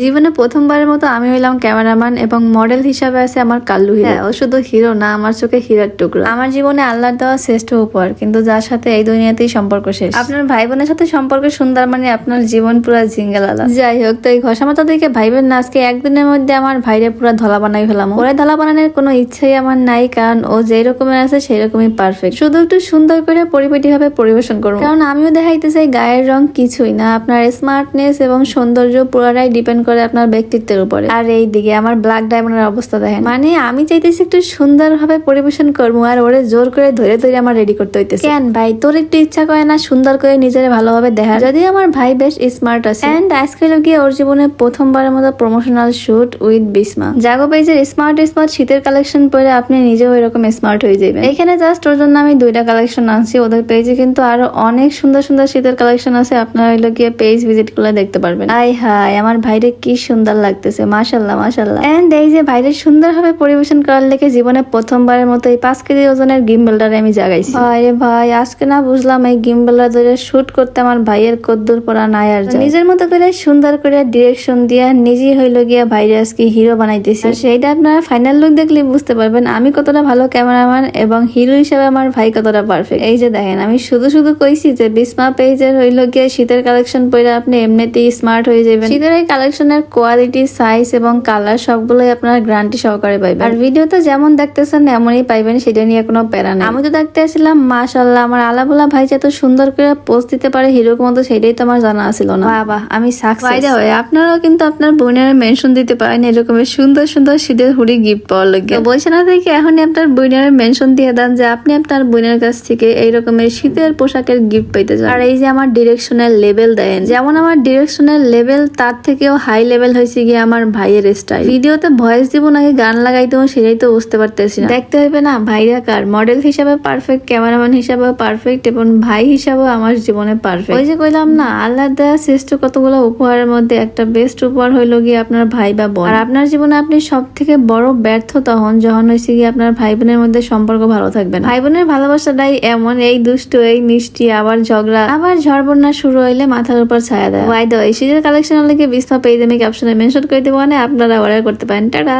জীবনে প্রথমবারের মতো আমি হইলাম ক্যামেরাম্যান এবং মডেল হিসাবে আছে আমার কাল্লু হিরো। হ্যাঁ, ও শুধু হিরো না আমার চোখে হীরার টুকরো। আমার জীবনে আল্লাহর দেওয়া শ্রেষ্ঠ উপহার কিন্তু যার সাথে এই দুনিয়াতেই সম্পর্ক শেষ। আপনার ভাই বোনের সাথে সম্পর্ক সুন্দর মানে আপনার জীবন পুরো জিঙ্গালালা যাই হোক তো এই ঘষামাতা দেখে ভাইবেন না আজকে একদিনের মধ্যে আমার ভাইরে পুরো ধলা বানাই ফেলাম। ওরে ধলা বানানোর কোনো ইচ্ছাই আমার নাই কারণ ও যেই রকমের আছে সেই রকমই পারফেক্ট শুধু একটু সুন্দর করে পরিপাটি ভাবে পরিবেশন করব। কারণ আমিও দেখাইতে চাই গায়ের রং কিছুই না আপনার স্মার্টনেস এবং সৌন্দর্য পুরোটাই ডিপেন্ড করে আপনার ব্যক্তিত্বের উপরে। আর এই দিকে আমার ব্ল্যাক ডায়মন্ডের অবস্থা দেখেন। মানে আমি চাইতেছি একটু সুন্দর ভাবে পরিবেশন করব আর ওরে জোর করে ধরে ধরে আমার রেডি করতে হইতেছে। কেন ভাই? তোর একটু ইচ্ছা করে না সুন্দর করে নিজের ভালোভাবে দেখা? যদি আমার ভাই বেশ স্মার্ট আছে। এন্ড আজকে গিয়ে ওর জীবনে প্রথমবারের মতো promotional shoot with Bisma Jago পেজের স্মার্ট স্মার্ট শীতের কালেকশন পরে আপনি নিজেও এরকম স্মার্ট হয়ে যাবেন। এখানে জাস্ট ওর জন্য আমি দুইটা কালেকশন আনছি। ওদের পেজে কিন্তু আরও অনেক সুন্দর সুন্দর শীতের কালেকশন আছে। আপনারা হইল গিয়ে পেজ ভিজিট করে দেখতে পারবেন। আই হাই আমার ভাইরে কি সুন্দর লাগতেছে মাশাল্লাহ মাশাল্লাহ। এন্ড এই যে ভাইরে সুন্দরভাবে পরিবেশন করার লেগে জীবনে প্রথমবারের মতো এই পাঁচ কেজি ওজনের গিম্বেলটারে আমি জাগাইছি। ভাই ভাই আজকে না বুঝলাম এই গিম্বেলটা ধরে শুট করতে আমার ভাইয়ের কদ্দুর পরা নাই আর নিজের মতো করে সুন্দর করে ডিরেকশন দিয়ে নিজেই হইল গিয়া ভাইরে আজকে হিরো বানাইতেছি। সেইটা আপনারা ফাইনাল লুক দেখলে বুঝতে পারবেন আমি কতটা ভালো ক্যামেরাম্যান এবং হিরো হিসেবে আমার ভাই কতটা পারফেক্ট এই যে দেখেন আমি শুধু শুধু কইছি যে বিসমা পেজের হইল গিয়ে শীতের কালেকশন পরে আপনি এমনিতেই স্মার্ট হয়ে যাবেন। শীতের এই কালেকশনের কোয়ালিটি সাইজ এবং কালার সবগুলোই আপনার গ্যারান্টি সহকারে পাইবেন। আর ভিডিওতে যেমন দেখতেছেন এমনই পাইবেন সেটা নিয়ে কোনো প্যারা নেই। আমি তো দেখতে আসছিলাম মাশাল্লাহ আমার আলাবুলা ভাই যে এত সুন্দর করে পোস্ট দিতে পারে হিরোর মতো সেটাই তো আমার জানা ছিল না। বাবা আমি সাকসেস হয় আপনারাও কিন্তু আপনার বোনের মেনশন দিতে পারেন এরকমের সুন্দর সুন্দর শীতের হুড়ি গিফট পাওয়ার লাগে। বলছে না থেকে এখনই আপনার বোনের মেনশন দিয়ে দেন যে আপনি আপনার বোনের কাছ থেকে এই রকমের শীতের পোশাকের গিফট পেতে চান আর এই যে আমার ডিরেকশনের লেভেল দেন। যেমন আমার ডিরেকশনের লেভেল তার থেকেও হাই লেভেল হয়েছে গিয়ে আমার ভাইয়ের স্টাইল ভিডিওতে ভয়েস দিব নাকি, গান দেবো সেটাই তো বুঝতে পারতেছি না। দেখতে হবে না, ভাইরা কার? মডেল হিসাবে পারফেক্ট ক্যামেরাম্যান হিসাবেও পারফেক্ট এবং ভাই হিসাবেও আমার জীবনে পারফেক্ট ওই যে কইলাম না আল্লাহ দেয়া শ্রেষ্ঠ কতগুলো উপহারের মধ্যে একটা বেস্ট উপহার হইল গিয়ে আপনার ভাই বা বোন। আর আপনার জীবনে আপনি সব থেকে বড় ব্যর্থ তখন যখন হয়েছে গিয়ে আপনার ভাই বোনের মধ্যে সম্পর্ক ভালো থাকবে না। ভাই বোনের ভালোবাসাটাই এমন, এই দুষ্ট, এই মিষ্টি, আবার ঝগড়া, আবার ঝড় বন্যা শুরু হইলে মাথার উপর ছায়া দেয়। ওয়াই দেয় এই শীতের কালেকশন লেগে বিস্মা পেয়ে আমি ক্যাপশনে মেনশন করে দেবো মানে আপনারা অর্ডার করতে পারেন। টাটা!